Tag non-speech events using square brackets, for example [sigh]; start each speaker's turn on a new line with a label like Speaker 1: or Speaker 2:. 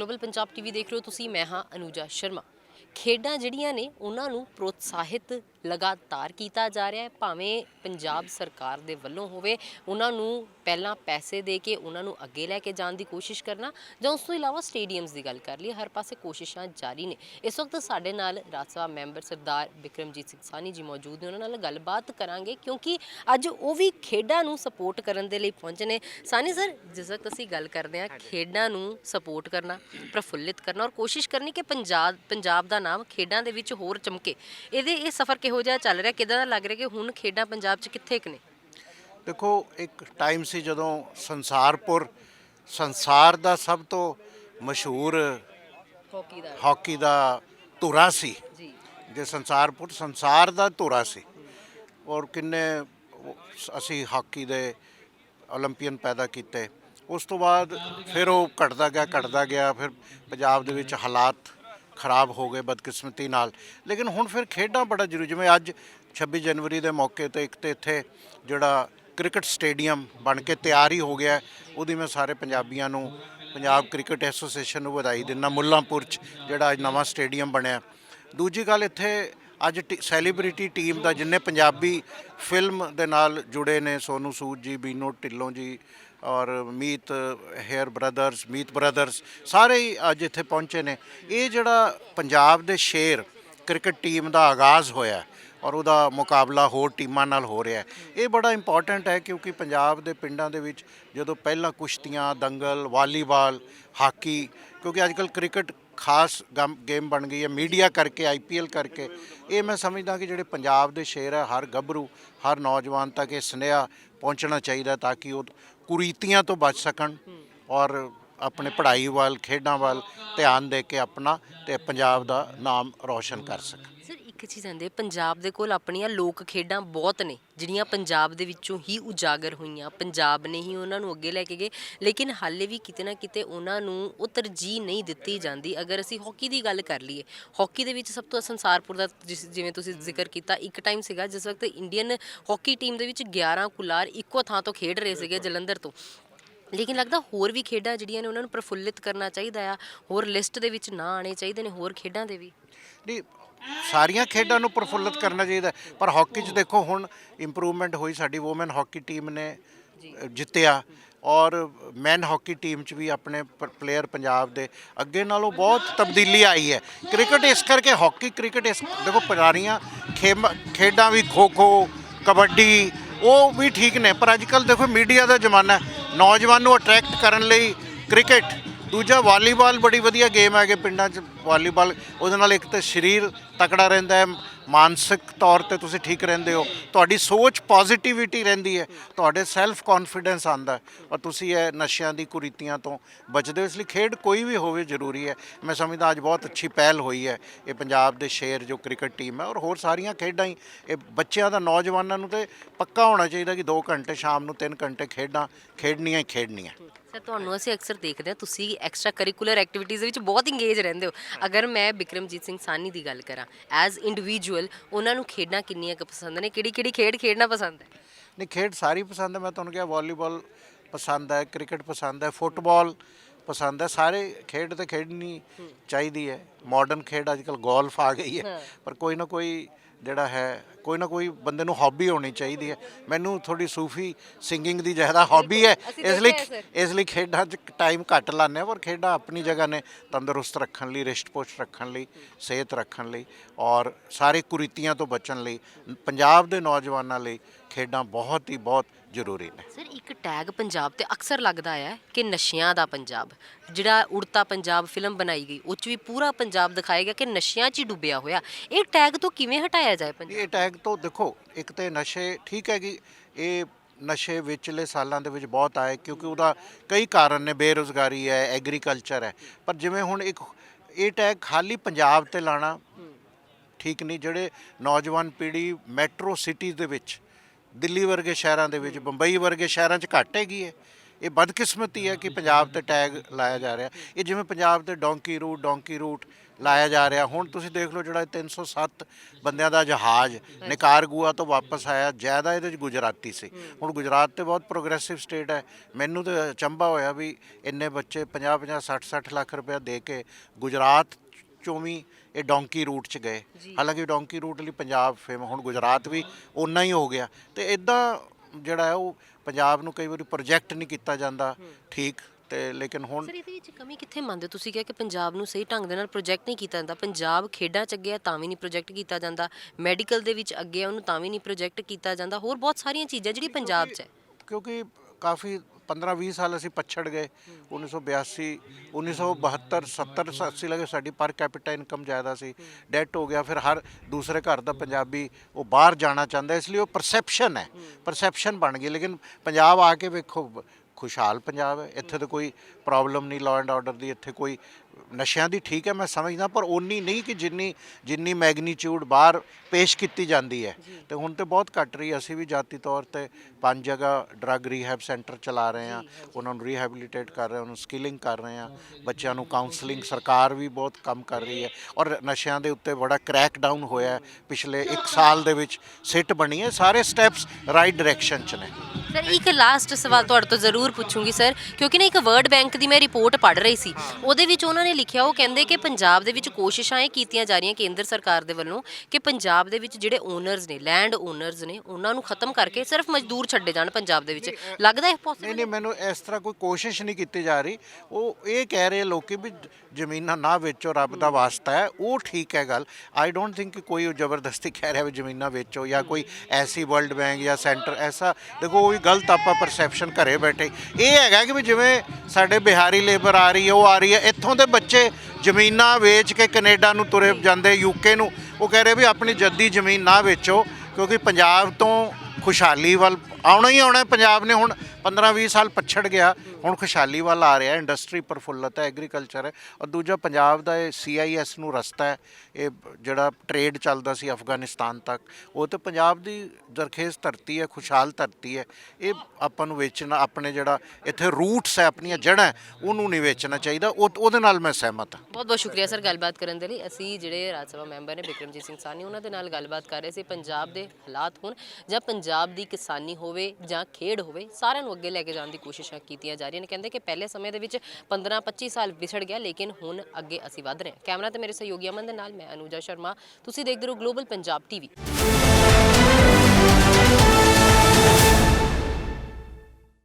Speaker 1: Global Punjab TV ਦੇਖ ਰਹੇ ਹੋ ਤੁਸੀਂ, ਮੈਂ ਹਾਂ ਅਨੂਜਾ ਸ਼ਰਮਾ। ਖੇਡਾਂ ਜਿਹੜੀਆਂ ਨੇ, ਉਹਨਾਂ ਨੂੰ ਪ੍ਰੋਤਸਾਹਿਤ ਲਗਾਤਾਰ ਕੀਤਾ ਜਾ ਰਿਹਾ ਹੈ ਭਾਵੇਂ ਪੰਜਾਬ ਸਰਕਾਰ ਦੇ ਵੱਲੋਂ ਹੋਵੇ ਉਹਨਾਂ ਨੂੰ ਪਹਿਲਾਂ ਪੈਸੇ ਦੇ ਕੇ ਉਹਨਾਂ ਨੂੰ ਅੱਗੇ ਲੈ ਕੇ ਜਾਣ ਦੀ ਕੋਸ਼ਿਸ਼ ਕਰਨਾ ਜਾਂ ਉਸ ਤੋਂ ਇਲਾਵਾ ਸਟੇਡੀਅਮਸ ਦੀ ਗੱਲ ਕਰ ਲਈ ਹਰ ਪਾਸੇ ਕੋਸ਼ਿਸ਼ਾਂ ਜਾਰੀ ਨੇ। ਇਸ ਵਕਤ ਸਾਡੇ ਨਾਲ ਰਾਜ ਸਭਾ ਮੈਂਬਰ ਸਰਦਾਰ ਬਿਕਰਮਜੀਤ ਸਿੰਘ ਸਾਨੀ ਜੀ ਮੌਜੂਦ ਨੇ ਉਹਨਾਂ ਨਾਲ ਗੱਲਬਾਤ ਕਰਾਂਗੇ ਕਿਉਂਕਿ ਅੱਜ ਉਹ ਵੀ ਖੇਡਾਂ ਨੂੰ ਸਪੋਰਟ ਕਰਨ ਦੇ ਲਈ ਪਹੁੰਚੇ ਨੇ। ਸਾਨੀ ਸਰ ਜਿਸ ਵਕਤ ਅਸੀਂ ਗੱਲ ਕਰਦੇ ਹਾਂ ਖੇਡਾਂ ਨੂੰ ਸਪੋਰਟ ਕਰਨਾ ਪ੍ਰਫੁੱਲਿਤ ਕਰਨਾ ਔਰ ਕੋਸ਼ਿਸ਼ ਕਰਨੀ ਕਿ ਪੰਜਾਬ ਪੰਜਾਬ ਦਾ ਨਾਮ ਖੇਡਾਂ ਦੇ ਵਿੱਚ ਹੋਰ ਚਮਕੇ। ਇਹਦੇ ਇਹ ਸਫ਼ਰ ਕਿਹੋ ਜਿਹਾ ਚੱਲ ਰਿਹਾ ਕਿਦਾਂ ਦਾ ਲੱਗ ਰਿਹਾ ਕਿ ਹੁਣ ਖੇਡਾਂ ਪੰਜਾਬ 'ਚ ਕਿੱਥੇ ਕ ਨੇ?
Speaker 2: ਦੇਖੋ ਇੱਕ ਟਾਈਮ ਸੀ ਜਦੋਂ ਸੰਸਾਰਪੁਰ ਸੰਸਾਰ ਦਾ ਸਭ ਤੋਂ ਮਸ਼ਹੂਰ
Speaker 1: ਹਾਕੀ ਦਾ।
Speaker 2: ਹਾਕੀ ਦਾ ਧੁਰਾ ਸੀ।
Speaker 1: ਜੀ।
Speaker 2: ਜੇ ਸੰਸਾਰਪੁਰ ਸੰਸਾਰ ਦਾ ਧੁਰਾ ਸੀ। ਔਰ ਕਿੰਨੇ ਅਸੀਂ ਹਾਕੀ ਦੇ 올림픽ਨ ਪੈਦਾ ਕੀਤੇ। ਉਸ ਤੋਂ ਬਾਅਦ ਫਿਰ ਉਹ ਘਟਦਾ ਗਿਆ ਘਟਦਾ ਗਿਆ ਫਿਰ ਪੰਜਾਬ ਦੇ ਵਿੱਚ ਹਾਲਾਤ ਖਰਾਬ ਹੋ ਗਏ ਬਦਕਿਸਮਤੀ ਨਾਲ। ਲੇਕਿਨ ਹੁਣ ਫਿਰ ਖੇਡਾਂ ਬੜਾ ਜ਼ਰੂਰੀ, ਜਿਵੇਂ ਅੱਜ 26 ਜਨਵਰੀ ਦੇ ਮੌਕੇ ਤੇ ਇੱਕ ਤੇ ਇੱਥੇ ਜਿਹੜਾ ਕ੍ਰਿਕਟ ਸਟੇਡੀਅਮ ਬਣ ਕੇ ਤਿਆਰ ਹੀ ਹੋ ਗਿਆ ਉਹਦੀ ਮੈਂ ਸਾਰੇ ਪੰਜਾਬੀਆਂ ਨੂੰ, ਪੰਜਾਬ ਕ੍ਰਿਕਟ ਐਸੋਸੀਏਸ਼ਨ ਨੂੰ ਵਧਾਈ ਦਿੰਦਾ ਮੁੱਲਾਂਪੁਰ ਚ ਜਿਹੜਾ ਅੱਜ ਨਵਾਂ ਸਟੇਡੀਅਮ ਬਣਿਆ ਦੂਜੀ ਗੱਲ ਇੱਥੇ ਅੱਜ ਸੈਲੀਬ੍ਰਿਟੀ ਟੀਮ ਦਾ ਜਿੰਨੇ ਪੰਜਾਬੀ ਫਿਲਮ ਦੇ ਨਾਲ ਜੁੜੇ ਨੇ, ਸੋਨੂ ਸੂਦ ਜੀ, ਬੀਨੋ ਢਿੱਲੋਂ ਜੀ ਔਰ ਮੀਤ ਹੇਅਰ ਬ੍ਰਦਰਸ, ਮੀਤ ਬ੍ਰਦਰਸ ਸਾਰੇ ਹੀ ਅੱਜ ਇੱਥੇ ਪਹੁੰਚੇ ਨੇ। ਇਹ ਜਿਹੜਾ ਪੰਜਾਬ ਦੇ ਸ਼ੇਰ ਕ੍ਰਿਕਟ ਟੀਮ ਦਾ ਆਗਾਜ਼ ਹੋਇਆ ਔਰ ਉਹਦਾ ਮੁਕਾਬਲਾ ਹੋਰ ਟੀਮਾਂ ਨਾਲ ਹੋ ਰਿਹਾ ਇਹ ਬੜਾ ਇੰਪੋਰਟੈਂਟ ਹੈ ਕਿਉਂਕਿ ਪੰਜਾਬ ਦੇ ਪਿੰਡਾਂ ਦੇ ਵਿੱਚ ਜਦੋਂ ਪਹਿਲਾਂ ਕੁਸ਼ਤੀਆਂ, ਦੰਗਲ, ਵਾਲੀਬਾਲ, ਹਾਕੀ, ਕਿਉਂਕਿ ਅੱਜਕੱਲ ਕ੍ਰਿਕਟ ਖਾਸ ਗਮ- ਗੇਮ ਬਣ ਗਈ ਹੈ ਮੀਡੀਆ ਕਰਕੇ ਆਈਪੀਐਲ ਕਰਕੇ। ਇਹ ਮੈਂ ਸਮਝਦਾ ਕਿ ਜਿਹੜੇ ਪੰਜਾਬ ਦੇ ਸ਼ੇਰ ਹੈ, ਹਰ ਗੱਭਰੂ, ਹਰ ਨੌਜਵਾਨ ਤੱਕ ਇਹ ਸੁਨੇਹਾ ਪਹੁੰਚਣਾ ਚਾਹੀਦਾ ਤਾਂ ਕਿ ਉਹ ਕੁਰੀਤੀਆਂ ਤੋਂ ਬਚ ਸਕਣ ਔਰ ਆਪਣੇ ਪੜ੍ਹਾਈ ਵੱਲ, ਖੇਡਾਂ ਵੱਲ ਧਿਆਨ ਦੇ ਕੇ ਆਪਣਾ ਤੇ ਪੰਜਾਬ ਦਾ ਨਾਮ ਰੌਸ਼ਨ ਕਰ ਸਕਣ।
Speaker 1: ਸਰ ਚੀਜ਼ ਆਂਦੇ ਪੰਜਾਬ ਦੇ ਕੋਲ ਆਪਣੀਆਂ ਲੋਕ ਖੇਡਾਂ ਬਹੁਤ ਨੇ ਜਿਹੜੀਆਂ ਪੰਜਾਬ ਦੇ ਵਿੱਚੋਂ ਹੀ ਉਜਾਗਰ ਹੋਈਆਂ ਪੰਜਾਬ ਨੇ ਹੀ ਉਹਨਾਂ ਨੂੰ ਅੱਗੇ ਲੈ ਕੇ ਗਏ ਲੇਕਿਨ ਹਾਲੇ ਵੀ ਕਿਤੇ ਨਾ ਕਿਤੇ ਉਹਨਾਂ ਨੂੰ ਉਹ ਤਰਜੀਹ ਨਹੀਂ ਦਿੱਤੀ ਜਾਂਦੀ। ਅਗਰ ਅਸੀਂ ਹਾਕੀ ਦੀ ਗੱਲ ਕਰ ਲਈਏ ਹਾਕੀ ਦੇ ਵਿੱਚ ਸਭ ਤੋਂ ਸੰਸਾਰਪੁਰ ਦਾ ਜਿਵੇਂ ਤੁਸੀਂ ਜ਼ਿਕਰ ਕੀਤਾ ਇੱਕ ਟਾਈਮ ਸੀਗਾ ਜਿਸ ਵਕਤ ਇੰਡੀਅਨ ਹਾਕੀ ਟੀਮ ਦੇ ਵਿੱਚ 11 ਕੁਲਾਰ ਇੱਕੋ ਥਾਂ ਤੋਂ ਖੇਡ ਰਹੇ ਸੀਗੇ ਜਲੰਧਰ ਤੋਂ। ਲੇਕਿਨ ਲੱਗਦਾ ਹੋਰ ਵੀ ਖੇਡਾਂ ਜਿਹੜੀਆਂ ਨੇ ਉਹਨਾਂ ਨੂੰ ਪ੍ਰਫੁੱਲਿਤ ਕਰਨਾ ਚਾਹੀਦਾ ਆ ਹੋਰ ਲਿਸਟ ਦੇ ਵਿੱਚ ਨਾ ਆਣੇ ਚਾਹੀਦੇ ਨੇ ਹੋਰ ਖੇਡਾਂ ਦੇ ਵੀ।
Speaker 2: ਨਹੀਂ ਸਾਰੀਆਂ ਖੇਡਾਂ ਨੂੰ ਪ੍ਰਫੁੱਲਤ ਕਰਨਾ ਚਾਹੀਦਾ। ਪਰ ਹਾਕੀ 'ਚ ਦੇਖੋ ਹੁਣ ਇੰਪਰੂਵਮੈਂਟ ਹੋਈ ਸਾਡੀ ਔਮਨ ਹਾਕੀ ਟੀਮ ਨੇ ਜਿੱਤਿਆ। ਔਰ ਮੈਨ ਹਾਕੀ ਟੀਮ 'ਚ ਵੀ ਆਪਣੇ ਪਲੇਅਰ ਪੰਜਾਬ ਦੇ ਅੱਗੇ ਨਾਲੋਂ ਬਹੁਤ ਤਬਦੀਲੀ ਆਈ ਹੈ। ਕ੍ਰਿਕਟ ਇਸ ਕਰਕੇ ਹਾਕੀ ਕ੍ਰਿਕਟ ਇਸ ਦੇਖੋ ਪੁਰਾਣੀਆਂ ਖੇਡਾਂ ਵੀ ਖੋ ਖੋ ਕਬੱਡੀ ਉਹ ਵੀ ਠੀਕ ਨੇ। ਪਰ ਅੱਜ ਕੱਲ ਦੇਖੋ ਮੀਡੀਆ ਦਾ ਜ਼ਮਾਨਾ ਹੈ। ਨੌਜਵਾਨ ਨੂੰ ਅਟਰੈਕਟ ਕਰਨ ਲਈ ਕ੍ਰਿਕਟ ਦੂਜਾ ਵਾਲੀਬਾਲ ਬੜੀ ਵਧੀਆ ਗੇਮ ਹੈ ਕਿ ਪਿੰਡਾਂ 'ਚ। ਵਾਲੀਬਾਲ ਉਹਦੇ ਨਾਲ ਇੱਕ ਤਾਂ ਸਰੀਰ ਤਕੜਾ ਰਹਿੰਦਾ ਹੈ, ਮਾਨਸਿਕ ਤੌਰ ਤੇ ਤੁਸੀਂ ਠੀਕ ਰਹਿੰਦੇ ਹੋ। ਤੁਹਾਡੀ ਸੋਚ ਪੋਜ਼ਿਟਿਵਿਟੀ ਰਹਿੰਦੀ ਹੈ, ਤੁਹਾਡੇ ਸੈਲਫ ਕੌਨਫੀਡੈਂਸ ਆਉਂਦਾ ਔਰ ਤੁਸੀਂ ਇਹ ਨਸ਼ਿਆਂ ਦੀ ਕੁਰੀਤੀਆਂ ਤੋਂ ਬਚਦੇ ਹੋ, ਇਸ ਲਈ ਖੇਡ ਕੋਈ ਵੀ ਹੋਵੇ ਜ਼ਰੂਰੀ ਹੈ। ਮੈਂ ਸਮਝਦਾ ਅੱਜ ਬਹੁਤ ਅੱਛੀ ਪਹਿਲ ਹੋਈ ਹੈ, ਇਹ ਪੰਜਾਬ ਦੇ ਸ਼ੇਰ ਜੋ ਕ੍ਰਿਕਟ ਟੀਮ ਹੈ ਔਰ ਹੋਰ ਸਾਰੀਆਂ ਖੇਡਾਂ ਹੀ। ਇਹ ਬੱਚਿਆਂ ਦਾ, ਨੌਜਵਾਨਾਂ ਨੂੰ ਤੇ ਪੱਕਾ ਹੋਣਾ ਚਾਹੀਦਾ ਕਿ 2 ਘੰਟੇ ਸ਼ਾਮ ਨੂੰ 3 ਘੰਟੇ ਖੇਡਾਂ, ਖੇਡਣੀਆਂ ਹੀ ਖੇਡਣੀਆਂ।
Speaker 1: ਸਰ ਤੁਹਾਨੂੰ ਅਸੀਂ ਅਕਸਰ ਦੇਖਦੇ ਹਾਂ ਤੁਸੀਂ ਐਕਸਟਰਾ ਕਰਿਕੂਲਰ ਐਕਟੀਵਿਟੀਜ਼ ਵਿੱਚ ਬਹੁਤ ਇੰਗੇਜ ਰਹਿੰਦੇ ਹੋ। ਅਗਰ ਮੈਂ ਬਿਕਰਮਜੀਤ ਸਿੰਘ ਸਾਨੀ ਦੀ ਗੱਲ ਕਰਾਂ ਐਜ਼ ਇੰਡੀਵਿਜੂਅਲ ਉਹਨਾਂ ਨੂੰ ਖੇਡਾਂ ਕਿੰਨੀਆਂ ਕੁ ਪਸੰਦ ਨੇ? ਕਿਹੜੀ ਕਿਹੜੀ ਖੇਡ ਖੇਡਣਾ ਪਸੰਦ ਹੈ?
Speaker 2: ਨਹੀਂ ਖੇਡ ਸਾਰੀ ਪਸੰਦ ਹੈ। ਮੈਂ ਤੁਹਾਨੂੰ ਕਿਹਾ ਵਾਲੀਬਾਲ ਪਸੰਦ ਹੈ ਕ੍ਰਿਕਟ ਪਸੰਦ ਹੈ ਫੁੱਟਬਾਲ ਪਸੰਦ ਹੈ। ਸਾਰੇ ਖੇਡ ਤੇ ਖੇਡਣੀ ਚਾਹੀਦੀ ਹੈ। ਮਾਡਰਨ ਖੇਡ ਅੱਜਕੱਲ ਗੋਲਫ ਆ ਗਈ ਹੈ। ਪਰ ਕੋਈ ਨਾ ਕੋਈ ਜਿਹੜਾ ਹੈ ਕੋਈ ਨਾ ਕੋਈ ਬੰਦੇ ਨੂੰ ਹੌਬੀ ਹੋਣੀ ਚਾਹੀਦੀ ਹੈ। ਮੈਨੂੰ ਥੋੜੀ ਸੂਫੀ ਸਿੰਗਿੰਗ ਦੀ ਜ਼ਿਆਦਾ ਹੌਬੀ ਹੈ। ਇਸ ਲਈ ਇਸ ਲਈ ਖੇਡਾਂ 'ਚ ਟਾਈਮ ਘੱਟ ਲਾਉਂਦੇ ਹਾਂ ਪਰ ਖੇਡਾਂ ਆਪਣੀ ਜਗ੍ਹਾ ਨੇ ਤੰਦਰੁਸਤ ਰੱਖਣ ਲਈ ਰਿਸ਼ਟ ਪੁਸ਼ਟ ਰੱਖਣ ਲਈ ਸਿਹਤ ਰੱਖਣ ਲਈ ਔਰ ਸਾਰੇ ਕੁਰੀਤੀਆਂ ਤੋਂ ਬਚਣ ਲਈ ਪੰਜਾਬ ਦੇ ਨੌਜਵਾਨਾਂ ਲਈ ਖੇਡਾਂ ਬਹੁਤ ਹੀ ਬਹੁਤ ਜ਼ਰੂਰੀ ਨੇ।
Speaker 1: ਸਰ ਇੱਕ ਟੈਗ ਪੰਜਾਬ ਤੇ ਅਕਸਰ ਲੱਗਦਾ ਹੈ ਕਿ ਨਸ਼ਿਆਂ ਦਾ ਪੰਜਾਬ। ਜਿਹੜਾ ਉੜਤਾ ਪੰਜਾਬ ਫਿਲਮ ਬਣਾਈ ਗਈ ਉਹ 'ਚ ਵੀ ਪੂਰਾ ਪੰਜਾਬ ਦਿਖਾਇਆ ਗਿਆ ਕਿ ਨਸ਼ਿਆਂ 'ਚ ਹੀ ਡੁੱਬਿਆ ਹੋਇਆ। ਇਹ ਟੈਗ ਤੋਂ ਕਿਵੇਂ ਹਟਾਇਆ ਜਾਏ ਪੰਜਾਬ?
Speaker 2: ਇਹ ਟੈਗ ਤੋਂ ਦੇਖੋ ਇੱਕ ਤੇ ਨਸ਼ੇ ਠੀਕ ਹੈ ਕਿ ਇਹ ਨਸ਼ੇ ਵਿਚਲੇ ਸਾਲਾਂ ਦੇ ਵਿੱਚ ਬਹੁਤ ਆਏ ਕਿਉਂਕਿ ਉਹਦਾ ਕਈ ਕਾਰਨ ਨੇ ਬੇਰੁਜ਼ਗਾਰੀ ਹੈ ਐਗਰੀਕਲਚਰ ਹੈ। ਪਰ ਜਿਵੇਂ ਹੁਣ ਇੱਕ ਇਹ ਟੈਗ ਖਾਲੀ ਪੰਜਾਬ ਤੇ ਲਾਣਾ ਠੀਕ ਨਹੀਂ ਜਿਹੜੇ ਨੌਜਵਾਨ ਪੀੜ੍ਹੀ ਮੈਟਰੋ ਸਿਟੀਜ਼ ਦੇ ਵਿੱਚ ਦਿੱਲੀ ਵਰਗੇ ਸ਼ਹਿਰਾਂ ਦੇ ਵਿੱਚ, ਬੰਬਈ ਵਰਗੇ ਸ਼ਹਿਰਾਂ 'ਚ ਘੱਟ ਹੈਗੀ ਹੈ। ਇਹ ਬਦਕਿਸਮਤੀ ਹੈ ਕਿ ਪੰਜਾਬ ਤੇ ਟੈਗ ਲਾਇਆ ਜਾ ਰਿਹਾ। ਇਹ ਜਿਵੇਂ ਪੰਜਾਬ ਤੇ ਡੋਂਕੀ ਰੂਟ ਡੋਂਕੀ ਰੂਟ ਲਾਇਆ ਜਾ ਰਿਹਾ। ਹੁਣ ਤੁਸੀਂ ਦੇਖ ਲਓ ਜਿਹੜਾ ਇਹ 307 ਬੰਦਿਆਂ ਦਾ ਜਹਾਜ਼ ਨਿਕਾਰਗੁਆ ਤੋਂ ਵਾਪਸ ਆਇਆ। ਜ਼ਿਆਦਾ ਇਹਦੇ ਚ ਗੁਜਰਾਤੀ ਸੀ। ਹੁਣ ਗੁਜਰਾਤ ਤੇ ਬਹੁਤ ਪ੍ਰੋਗਰੈਸਿਵ ਸਟੇਟ ਹੈ। ਮੈਨੂੰ ਤਾਂ ਅਚੰਭਾ ਹੋਇਆ ਵੀ ਇੰਨੇ ਬੱਚੇ 50 50 60 60 ਲੱਖ ਰੁਪਇਆ ਦੇ ਕੇ ਗੁਜਰਾਤ ਚੋਂ ਵੀ ਇਹ ਡੋਂਕੀ ਰੂਟ ਚ ਗਏ। ਹਾਲਾਂਕਿ ਡੋਂਕੀ ਰੂਟ ਲਈ ਪੰਜਾਬ ਫੇਮ ਹੁਣ ਗੁਜਰਾਤ ਵੀ ਓਨਾ ਹੀ ਹੋ ਗਿਆ। ਤੇ ਇਦਾਂ ਜਿਹੜਾ ਹੈ ਉਹ ਪੰਜਾਬ ਨੂੰ ਕਈ ਵਾਰੀ ਪ੍ਰੋਜੈਕਟ ਨਹੀਂ ਕੀਤਾ ਜਾਂਦਾ। ਠੀਕ ਤੇ ਲੇਕਿਨ ਹੁਣ
Speaker 1: ਸਰ ਇਹਦੇ ਵਿੱਚ ਕਮੀ ਕਿੱਥੇ ਮੰਨਦੇ? ਤੁਸੀਂ ਕਿਹਾ ਕਿ ਪੰਜਾਬ ਨੂੰ ਸਹੀ ਢੰਗ ਦੇ ਨਾਲ ਪ੍ਰੋਜੈਕਟ ਨਹੀਂ ਕੀਤਾ ਜਾਂਦਾ। ਪੰਜਾਬ ਖੇਡਾਂ ਚ ਅੱਗੇ ਆ ਤਾਂ ਵੀ ਨਹੀਂ ਪ੍ਰੋਜੈਕਟ ਕੀਤਾ ਜਾਂਦਾ। ਮੈਡੀਕਲ ਦੇ ਵਿੱਚ ਅੱਗੇ ਆ ਉਹਨੂੰ ਤਾਂ ਵੀ ਨਹੀਂ ਪ੍ਰੋਜੈਕਟ ਕੀਤਾ ਜਾਂਦਾ। ਹੋਰ ਬਹੁਤ ਸਾਰੀਆਂ ਚੀਜ਼ਾਂ ਜਿਹੜੀ ਪੰਜਾਬ 'ਚ ਹੈ।
Speaker 2: ਕਿਉਂਕਿ ਕਾਫੀ 15 20 ਸਾਲ ਅਸੀਂ ਪਛੜ ਗਏ 1982 1972 70 80 ਲਗੇ ਸਾਡੀ ਪਰ ਕੈਪੀਟਾ ਇਨਕਮ ਜ਼ਿਆਦਾ ਸੀ, ਡੈਟ ਹੋ ਗਿਆ, ਫਿਰ ਹਰ ਦੂਸਰੇ ਘਰ ਦਾ ਪੰਜਾਬੀ ਉਹ ਬਾਹਰ ਜਾਣਾ ਚਾਹੁੰਦਾ, ਇਸ ਲਈ ਉਹ ਪਰਸੈਪਸ਼ਨ ਹੈ ਪਰਸੈਪਸ਼ਨ ਬਣ ਗਈ, ਲੇਕਿਨ ਪੰਜਾਬ ਆ ਕੇ ਵੇਖੋ, ਖੁਸ਼ਹਾਲ ਪੰਜਾਬ ਹੈ, ਇੱਥੇ ਤਾਂ ਕੋਈ ਪ੍ਰੋਬਲਮ ਨਹੀਂ ਲਾਅ ਐਂਡ ਆਰਡਰ ਦੀ, ਇੱਥੇ ਕੋਈ ਨਸ਼ਿਆਂ ਦੀ ਠੀਕ ਹੈ ਮੈਂ ਸਮਝਦਾ ਪਰ ਓਨੀ ਨਹੀਂ ਕਿ ਜਿੰਨੀ ਜਿੰਨੀ ਮੈਗਨੀਚਿਊਡ ਬਾਹਰ ਪੇਸ਼ ਕੀਤੀ ਜਾਂਦੀ ਹੈ। ਤੇ ਹੁਣ ਤੇ ਬਹੁਤ ਘਟ ਰਹੀ ਹੈ। ਅਸੀਂ ਵੀ ਜਾਤੀ ਤੌਰ ਤੇ ਪੰਜ ਜਗ੍ਹਾ ਡਰੱਗ ਰੀਹੈਬ ਸੈਂਟਰ ਚਲਾ ਰਹੇ ਹਾਂ। ਉਹਨਾਂ ਨੂੰ ਰੀਹੈਬਿਲਿਟੇਟ ਕਰ ਰਹੇ ਹਾਂ ਉਹਨੂੰ ਸਕਿਲਿੰਗ ਕਰ ਰਹੇ ਹਾਂ। ਬੱਚਿਆਂ ਨੂੰ ਕਾਉਂਸਲਿੰਗ ਸਰਕਾਰ ਵੀ ਬਹੁਤ ਕੰਮ ਕਰ ਰਹੀ ਹੈ। ਔਰ ਨਸ਼ਿਆਂ ਦੇ ਉੱਤੇ ਬੜਾ ਕ੍ਰੈਕ ਡਾਊਨ ਹੋਇਆ ਹੈ। ਪਿਛਲੇ 1 ਸਾਲ ਦੇ ਵਿੱਚ ਸਿੱਟ ਬਣੀ ਹੈ। ਸਾਰੇ ਸਟੈਪਸ ਰਾਈਟ ਡਾਇਰੈਕਸ਼ਨ 'ਚ ਨੇ।
Speaker 1: ਸਰ ਇੱਕ ਲਾਸਟ ਸਵਾਲ ਤੁਹਾਡੇ ਤੋਂ ਜ਼ਰੂਰ ਪੁੱਛੂੰਗੀ ਸਰ ਕਿਉਂਕਿ ਨਾ ਇੱਕ ਵਰਲਡ ਬੈਂਕ ਦੀ ਮੈਂ ਰਿਪੋਰਟ ਪੜ੍ਹ ਰਹੀ ਸੀ। ਉਹਦੇ ਵਿੱਚ ਉਹਨਾਂ ਨੇ ਲਿਖਿਆ ਉਹ ਕਹਿੰਦੇ ਕਿ ਪੰਜਾਬ ਦੇ ਵਿੱਚ ਕੋਸ਼ਿਸ਼ਾਂ ਇਹ ਕੀਤੀਆਂ ਜਾ ਰਹੀਆਂ ਕੇਂਦਰ ਸਰਕਾਰ ਦੇ ਵੱਲੋਂ ਕਿ ਪੰਜਾਬ ਦੇ ਵਿੱਚ ਜਿਹੜੇ ਓਨਰਸ ਨੇ ਲੈਂਡ ਓਨਰਸ ਨੇ ਉਹਨਾਂ ਨੂੰ ਖਤਮ ਕਰਕੇ ਸਿਰਫ ਮਜ਼ਦੂਰ ਛੱਡੇ ਜਾਣ ਪੰਜਾਬ ਦੇ ਵਿੱਚ। ਲੱਗਦਾ ਇਹ
Speaker 2: ਨਹੀਂ
Speaker 1: ਪੋਸੀਬਲ
Speaker 2: ਨਹੀਂ ਮੈਨੂੰ ਇਸ ਤਰ੍ਹਾਂ ਕੋਈ ਕੋਸ਼ਿਸ਼ ਨਹੀਂ ਕੀਤੀ ਜਾ ਰਹੀ। ਉਹ ਇਹ ਕਹਿ ਰਹੇ ਲੋਕੀ ਵੀ ਜ਼ਮੀਨਾਂ ਨਾ ਵੇਚੋ ਰੱਬ ਦਾ ਵਾਸਤਾ ਹੈ ਉਹ ਠੀਕ ਹੈ ਗੱਲ। ਆਈ ਡੋਂਟ ਥਿੰਕ ਕਿ ਕੋਈ ਜ਼ਬਰਦਸਤੀ [laughs] ਕਹਿ ਰਿਹਾ ਵੀ ਜ਼ਮੀਨਾਂ ਵੇਚੋ ਜਾਂ ਕੋਈ ਐਸੀ ਵਰਲਡ ਬੈਂਕ ਜਾਂ ਸੈਂਟਰ ਐਸਾ ਦੇਖੋ ਉਹ ਵੀ ਗਲਤ ਆਪਾਂ ਪਰਸੈਪਸ਼ਨ ਘਰੇ ਬੈਠੇ। ਇਹ ਹੈਗਾ ਕਿ ਵੀ ਜਿਵੇਂ ਸਾਡੇ ਬਿਹਾਰੀ ਲੇਬਰ ਆ ਰਹੀ ਹੈ ਉਹ ਆ ਰਹੀ ਹੈ ਇੱਥੋਂ ਦੇ ਬੱਚੇ ਜ਼ਮੀਨਾਂ ਵੇਚ ਕੇ ਕੈਨੇਡਾ ਨੂੰ ਤੁਰੇ ਜਾਂਦੇ ਯੂਕੇ ਨੂੰ। ਉਹ ਕਹਿ ਰਹੇ ਵੀ ਆਪਣੀ ਜੱਦੀ ਜ਼ਮੀਨ ਨਾ ਵੇਚੋ, ਕਿਉਂਕਿ ਪੰਜਾਬ ਤੋਂ ਖੁਸ਼ਹਾਲੀ ਵੱਲ ਆਉਣਾ ਹੀ ਆਉਣਾ ਹੈ। ਪੰਜਾਬ ਨੇ ਹੁਣ 15-20 ਸਾਲ ਪਛੜ ਗਿਆ। ਹੁਣ ਖੁਸ਼ਹਾਲੀ ਵੱਲ ਆ ਰਿਹਾ ਇੰਡਸਟਰੀ ਪ੍ਰਫੁੱਲਤ ਹੈ ਐਗਰੀਕਲਚਰ ਹੈ ਔਰ ਦੂਜਾ ਪੰਜਾਬ ਦਾ ਇਹ ਸੀਆਈਐਸ ਨੂੰ ਰਸਤਾ ਹੈ। ਇਹ ਜਿਹੜਾ ਟ੍ਰੇਡ ਚੱਲਦਾ ਸੀ ਅਫਗਾਨਿਸਤਾਨ ਤੱਕ ਉਹ ਤੇ ਪੰਜਾਬ ਦੀ ਜ਼ਰਖੇਜ਼ ਧਰਤੀ ਹੈ ਖੁਸ਼ਹਾਲ ਧਰਤੀ ਹੈ। ਇਹ ਆਪਾਂ ਨੂੰ ਵੇਚਣਾ ਆਪਣੇ ਜਿਹੜਾ ਇੱਥੇ ਰੂਟਸ ਹੈ ਆਪਣੀਆਂ ਜੜ੍ਹਾਂ ਹੈ, ਉਹਨੂੰ ਨਹੀਂ ਵੇਚਣਾ ਚਾਹੀਦਾ। ਉਹ ਉਹਦੇ ਨਾਲ ਮੈਂ ਸਹਿਮਤ ਹਾਂ।
Speaker 1: ਬਹੁਤ ਬਹੁਤ ਸ਼ੁਕਰੀਆ ਸਰ ਗੱਲਬਾਤ ਕਰਨ ਦੇ ਲਈ। ਅਸੀਂ ਜਿਹੜੇ ਰਾਜ ਸਭਾ ਮੈਂਬਰ ਨੇ ਬਿਕਰਮਜੀਤ ਸਿੰਘ ਸਾਨੀ ਉਹਨਾਂ ਦੇ ਨਾਲ ਗੱਲਬਾਤ ਕਰ ਰਹੇ ਸੀ। ਪੰਜਾਬ ਦੇ ਹਾਲਾਤ ਹੋਣ ਜਾਂ ਪੰਜਾਬ ਪੰਜਾਬ ਦੀ ਕਿਸਾਨੀ ਹੋਵੇ ਜਾਂ ਖੇਡ ਹੋਵੇ, ਸਾਰਿਆਂ ਨੂੰ ਅੱਗੇ ਲੈ ਕੇ ਜਾਣ ਦੀ ਕੋਸ਼ਿਸ਼ਾਂ ਕੀਤੀਆਂ ਜਾ ਰਹੀਆਂ ਨੇ। ਕਹਿੰਦੇ ਕਿ ਪਹਿਲੇ ਸਮੇਂ ਦੇ ਵਿੱਚ 15 25 ਸਾਲ ਵਿਛੜ ਗਿਆ, ਲੇਕਿਨ ਹੁਣ ਅੱਗੇ ਅਸੀਂ ਵੱਧ ਰਹੇ ਹਾਂ। ਕੈਮਰਾ ਤੇ ਮੇਰੇ ਸਹਿਯੋਗੀ ਅਮਨ ਦੇ ਨਾਲ, ਮੈਂ ਅਨੂਜਾ ਸ਼ਰਮਾ। ਤੁਸੀਂ ਦੇਖਦੇ ਰਹੋ ਗਲੋਬਲ ਪੰਜਾਬ ਟੀਵੀ